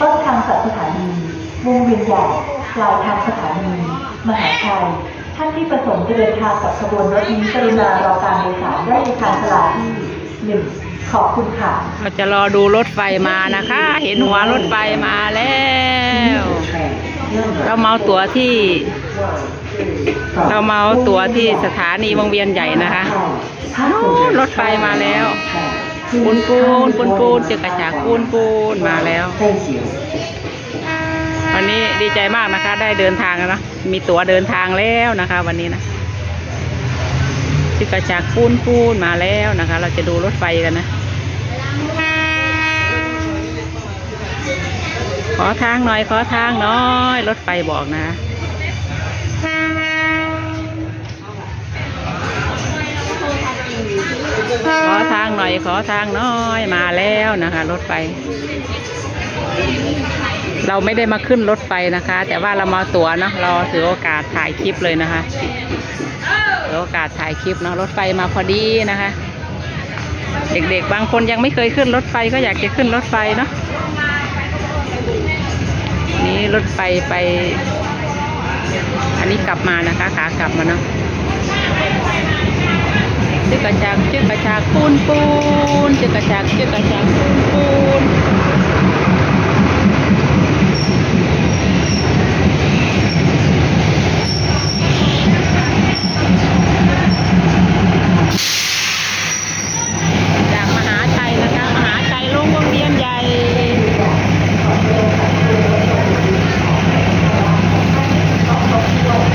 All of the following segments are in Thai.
ต้นทางสัตสถานีวงเวียนใหญ่ปลายทางสถานี มหาชัย ท่านที่ประสงค์จะเดินทางกับขบวนรถนี้กรุณารอการโดยสารได้ในทางสลาที่หนึ่งขอบคุณค่ะ เราจะรอดูรถไฟมานะคะ เห็นหัวรถไฟมาแล้ว เราเมาตั๋วที่ เราเมาตั๋วที่สถานีวงเวียนใหญ่นะคะโอ้รถไฟมาแล้ว ปูนปูนปูนปูนเจอกระจากปูนปูนมาแล้ว วันนี้ดีใจมากนะคะ ได้เดินทางแล้วนะมีตั๋วเดินทางแล้วนะคะ วันนี้นะที่กระจากปูนปูนมาแล้วนะคะ เราจะดูรถไฟกันนะ ขอทางหน่อยขอทางหน้อย รถไฟบอกนะ ขอทางหน่อย ขอทางน้อยมาแล้วนะคะ รถไฟ เราไม่ได้มาขึ้นรถไฟนะคะ แต่ว่าเรามาตั๋วเนาะเราถือโอกาสถ่ายคลิปเลยนะคะถือโอกาสถ่ายคลิปเนาะรถไฟมาพอดีนะคะ เด็กๆบางคนยังไม่เคยขึ้นรถไฟก็อยากจะขึ้นรถไฟเนาะนี่รถไฟไป อันนี้กลับมานะคะขากลับมาเนาะ จึกกระจากกระจากปูนปูนจึกกระจากจึกกระจากปูนปูนจากมหาชัยนะคะมหาชัยลงวงเวียนใหญ่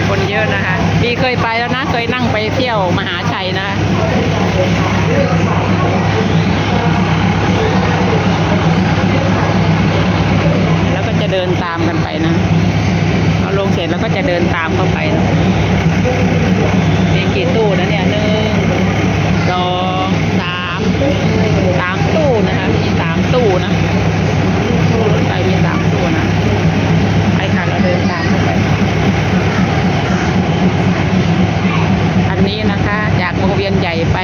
คนเยอะนะคะมีเคยไปแล้วนะ เคยนั่งไปเที่ยวมหาชัยนะ เดินตามกันไปนะเอาลงเสร็จแล้วก็จะเดินตามเข้าไปนะมีกี่ตู้นะเนี่ยหนึ่งสองสามสามตู้นะคะมีสามตู้นะตู้รถไฟมีสามตู้นะไปค่ะเราเดินตามเข้าไปอันนี้นะคะ จากวงเวียนใหญ่ไป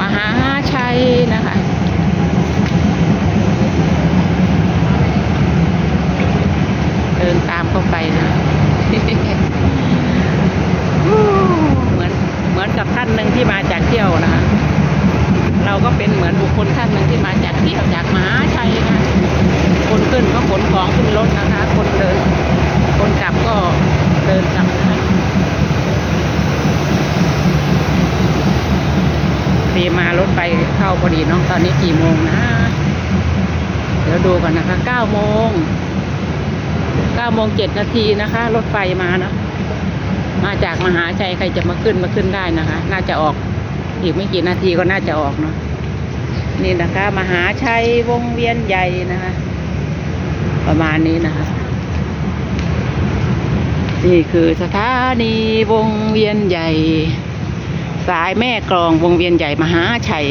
มหาชัยนะคะ เดินตาม เข้าไปนะเหมือนเหมือนกับท่านหนึ่งที่มาจากเที่ยวนะคะเราก็เป็นเหมือนบุคคลท่านหนึ่งที่มาจากเที่ยวจากมหาชัยนะคนขึ้นก็ขนของขึ้นรถนะคะ คนเดิน คนกลับก็เดินกลับนะคะดีมารถไฟเข้าพอดีเน้องตอนนี้กี่โมงนะ เดี๋ยวดูก่อนนะคะเก้าโมง เก้าโมงเจ็ดนาทีนะคะ รถไฟมานะ มาจากมหาชัยใครจะมาขึ้นมาขึ้นได้นะคะ น่าจะออกอีกไม่กี่นาทีก็น่าจะออกเนาะนี่นะคะ มหาชัยวงเวียนใหญ่นะคะ ประมาณนี้นะคะ นี่คือสถานีวงเวียนใหญ่ สายแม่กลองวงเวียนใหญ่มหาชัย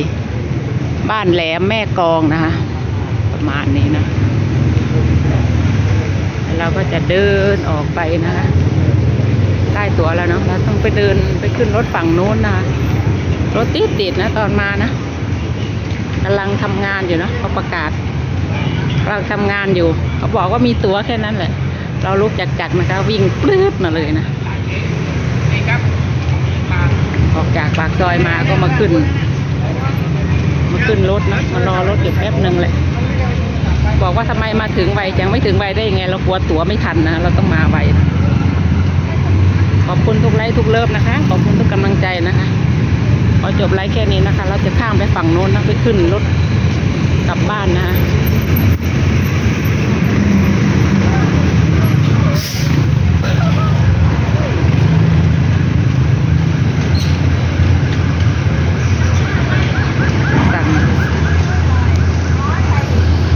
บ้านแหลมแม่กลองนะคะ ประมาณนี้นะ ก็จะเดินออกไปนะคะได้ตั๋วแล้วเนาะเราต้องไปเดินไปขึ้นรถฝั่งนู้นนะรถติดติดนะตอนมานะกำลังทำงานอยู่เนาะเขาประกาศเราทำงานอยู่ เขาบอกว่ามีตั๋วแค่นั้นแหละ เราลุกจากจักรนะคะวิ่งปลื้ดมาเลยนะออกจากปากซอยมาก็มาขึ้น มาขึ้นรถนะมารอรถอยู่แป๊บหนึ่งแหละ บอกว่าทำไมมาถึงไวยังไม่ถึงไวได้ยังไง เรากลัวตั๋วไม่ทันนะ เราต้องมาไวขอบคุณทุกไลค์ทุกเลิฟนะคะ ขอบคุณทุกกำลังใจนะคะพอจบไลค์แค่นี้นะคะ เราจะข้ามไปฝั่งโน้นนะไปขึ้นรถกลับบ้านนะคะ